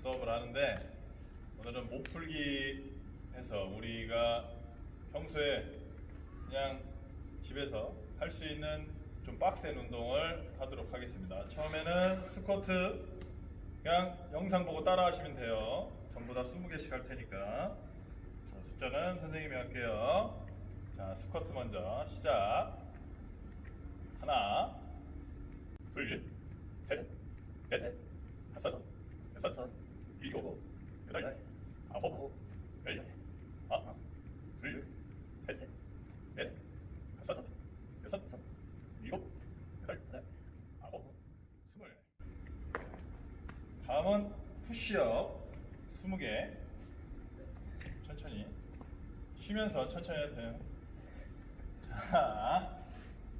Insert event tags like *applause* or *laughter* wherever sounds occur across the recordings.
수업을 하는데 오늘은 못 풀기 해서 우리가 평소에 그냥 집에서 할 수 있는 좀 빡센 운동을 하도록 하겠습니다. 처음에는 스쿼트 그냥 영상 보고 따라 하시면 돼요. 전부 다 20개씩 할 테니까. 자, 숫자는 선생님이 할게요. 자, 스쿼트 먼저 시작. 하나, 둘, 셋, 넷, 다섯, 여섯, 일곱, 여덟, 아홉, 열, 하나, 둘, 셋, 넷, 다섯, 여섯, 일곱, 여덟, 아홉, 스물. 다음은 푸시업 20개. 천천히. 쉬면서 천천히 해도 돼요. 자,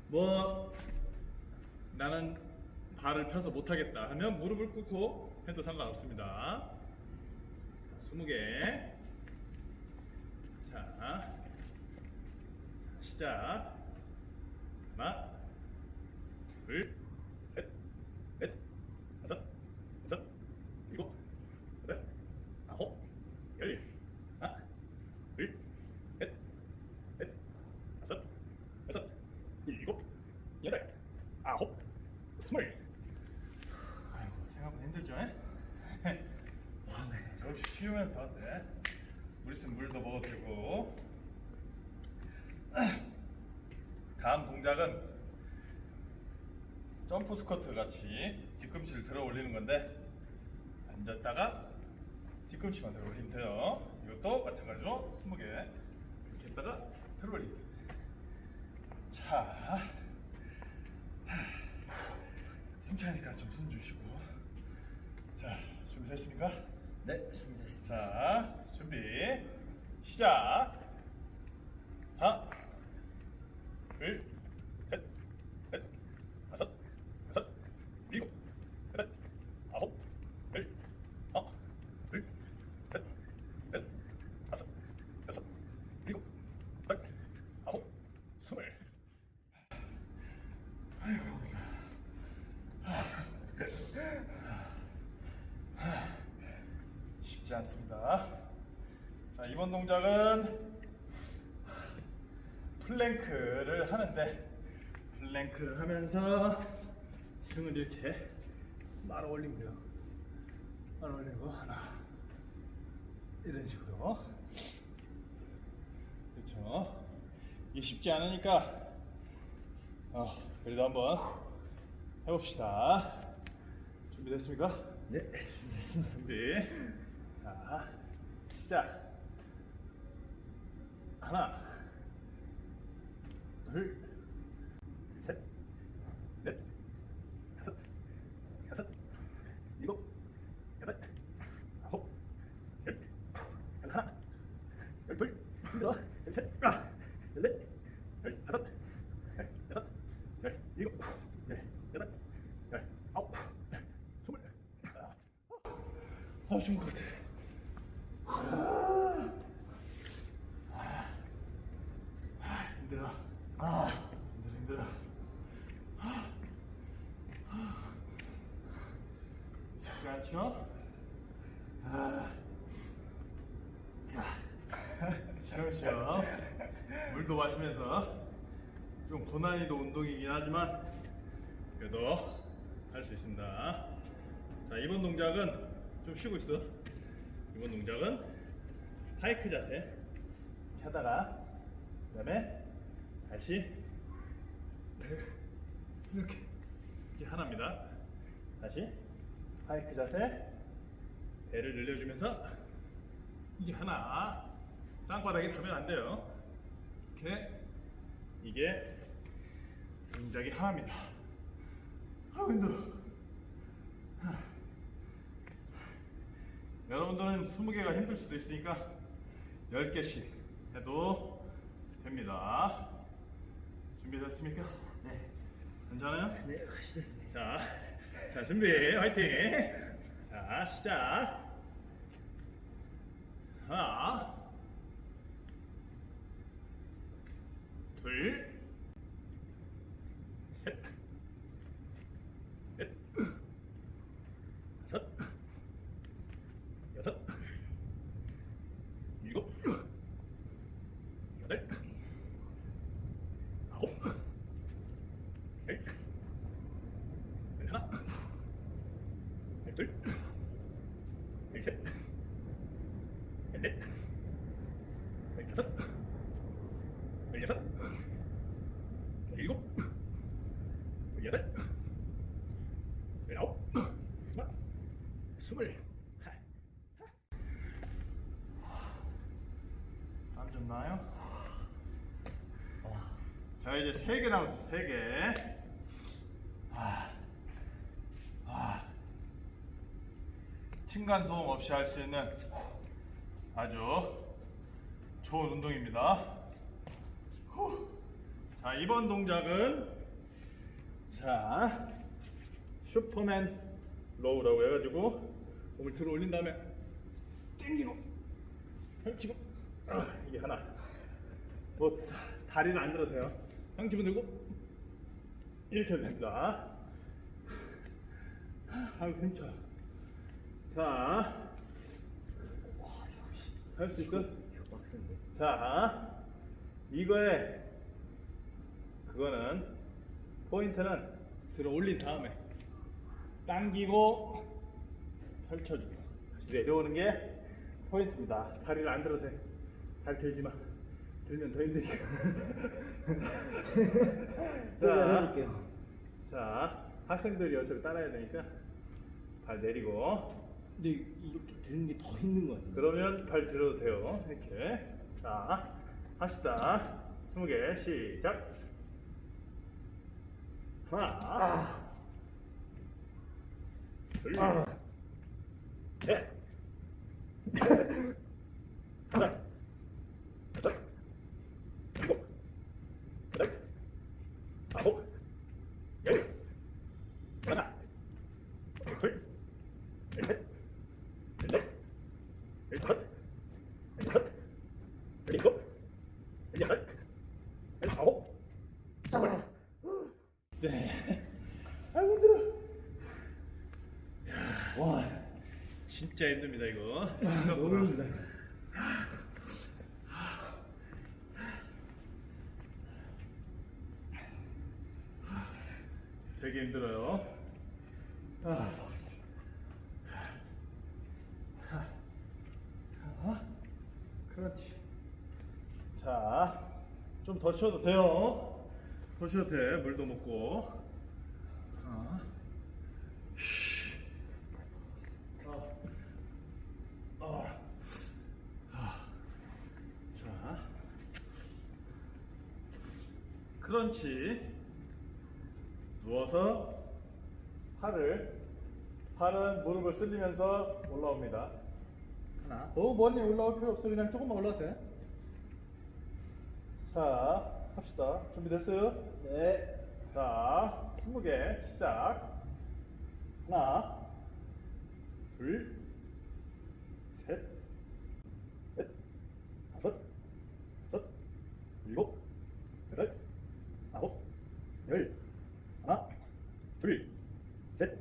뭐 나는 발을 펴서 못하겠다 하면 무릎을 꿇고 해도 상관없습니다. 20개. 자, 시작. 하나, 둘, 셋, 넷, 다섯, 여섯, 일곱, 여덟, 아홉, 열, 하나, 둘, 셋, 넷, 다섯, 여섯, 일곱, 여덟, 아홉, 스물. 아이고 생각보다 힘들죠? 역시 쉬우면서 네. 물 있으면 물도 먹어도 되고. 다음 동작은 점프 스쿼트 같이 뒤꿈치를 들어 올리는 건데 앉았다가 뒤꿈치만 들어 올리면 돼요. 이것도 마찬가지로 20개 이렇게 했다가 들어 올리기. 자, 하, 숨 차니까 좀 숨 주시고. 자, 준비됐습니까? 네, 준비됐습니다. 자, 준비 시작. 하나, 둘, 셋, 넷, 다섯, 여섯, 일곱, 여덟, 아홉, 열, 하나, 둘, 셋, 넷, 다섯, 여섯, 일곱, 여덟, 아홉, 스물. 아이고, 쉽지 않습니다. 자, 이번 동작은 플랭크를 하는데 플랭크를 하면서 등을 이렇게 말아 올리면 돼요. 말아 올리고 하나 이런 식으로 그렇죠. 이게 쉽지 않으니까 어, 그래도 한번 해봅시다. 준비됐습니까? 네, 준비됐습니다. 준비. 자, 시작. 하나, 둘, 셋, 넷, 다섯, 여섯, 일곱, 여덟, 아홉, 열, 열하나, 열둘, 힘들어, 열셋, 아, 열넷, 열다섯, 열여섯, 열일곱, 열여덟, 열아홉, 스물. 아. 아, 죽을 것 같아. 아, 힘들어. 아, 힘들어, 힘들어. 않죠? 아. 쉬엄쉬엄. 물도 마시면서 좀 고난이도 운동이긴 하지만 그래도 할 수 있습니다. 자, 이번 동작은 좀 쉬고 있어. 이번 동작은 하이크 자세. 하다가 그 다음에 다시 이렇게 이게 하나입니다. 다시 하이크 자세. 배를 늘려주면서 이게 하나. 땅바닥에 닿으면 안 돼요. 이렇게 이게 동작이 하나입니다. 아 힘들어. 여러분들은 20개가 힘들 수도 있으니까 10개씩 해도 됩니다. 준비됐습니까? 네, 괜찮아요? 네, 가시겠습니다. 자, 자 준비 화이팅. 자 시작. 하나, 둘, 셋, 넷, 다섯, 여섯, 일곱, 여덟, 아홉, 열, 열하나, 열둘, 열셋, 열넷, 열다섯, 열여섯, 열일곱, 열여덟, 열아홉, 하나, 스물. 안 좋나요? 자 이제 세 개 남았어 세 개. 아, 아, 층간 소음 없이 할 수 있는 아주 좋은 운동입니다. 후. 자 이번 동작은 자 슈퍼맨 로우라고 해가지고 몸을 들어 올린 다음에 당기고 펼치고. 아, 이게 하나. 뭐 다- 다리는 안 들어도 돼요. 형 집어 들고 이렇게 해도 됩니다. 아유 괜찮아. 자 할 수 있어? 자, 이거에 그거는 포인트는 들어 올린 다음에 당기고 펼쳐주고 다시 내려오는 게 포인트입니다. 다리를 안 들어도 돼. 다리 들지 마. 들면 더 힘드니까. *laughs* 자. 자, 학생들이 어차피 따라야 되니까 발 내리고 근데 이렇게 드는 게 더 힘든 거 같은데. 그러면 발 들어도 돼요. 이렇게. 자, 합시다. 스무 개 시작. 하나, 둘, 셋, 넷, 다섯, 둘, 셋, 넷, 열다섯, 열여섯, 열일곱, 열여덟, 열아홉, 스물. 네. 아이고 힘들어. 와, 진짜 힘듭니다 이거. 너무 힘들다. 되게 힘들어요. 아. 아, 그렇지. 자, 좀 더 쉬어도 돼요. 더 쉬어도 돼. 물도 먹고. 아. 쉬. 아. 아. 아. 자. 크런치. 누워서 팔을 팔은 무릎을 쓸리면서 올라옵니다. 하나. 너무 멀리 올라올 필요 없어요. 그냥 조금만 올라세요. 자, 합시다. 준비됐어요? 네. 자, 스무 개 시작. 하나, 둘, 셋, 넷, 다섯, 여섯, 일곱, 여덟, 아홉, 열. 하나, 둘, 셋,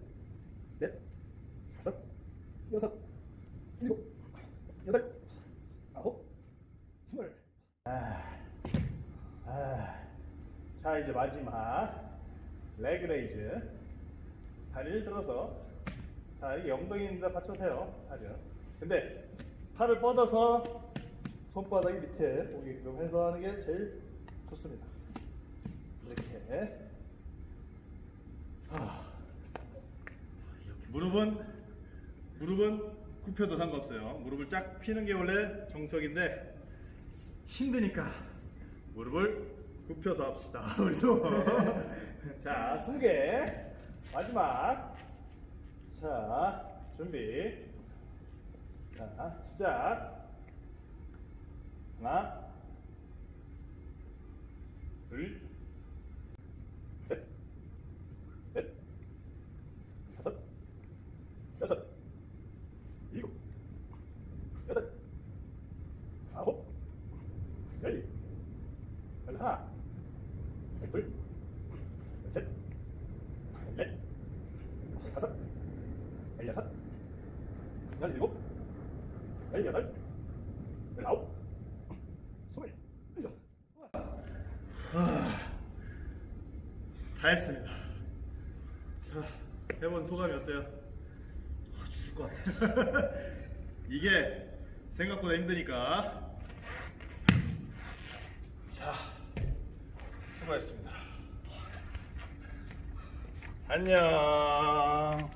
넷, 다섯, 여섯, 일곱, 여덟, 아홉, 스물. 아, 아. 자 이제 마지막 레그 레이즈. 다리를 들어서 자 이게 엉덩이인데 받쳐도 돼요. 다리요. 근데 팔을 뻗어서 손바닥이 밑에 오게끔 해서 하는 게 제일 좋습니다. 이렇게. 아. 무릎은 무릎은 굽혀도 상관없어요. 무릎을 쫙 피는 게 원래 정석인데 힘드니까 무릎을 굽혀서 합시다. *laughs* 우리도. *laughs* 자, 스무 개 마지막. 자, 준비. 자, 시작. 하나, 둘, 여섯, 일곱, 여덟, 아홉, 열, 열하나, 열둘, 열셋, 열넷, 열다섯, 열여섯, 열일곱, 열여덟, 열아홉, 스물, 아, 다 했습니다. 자, 해본 소감이 어때요? 것 같아. *laughs* 이게 생각보다 힘드니까. 자, 수고하셨습니다. 안녕.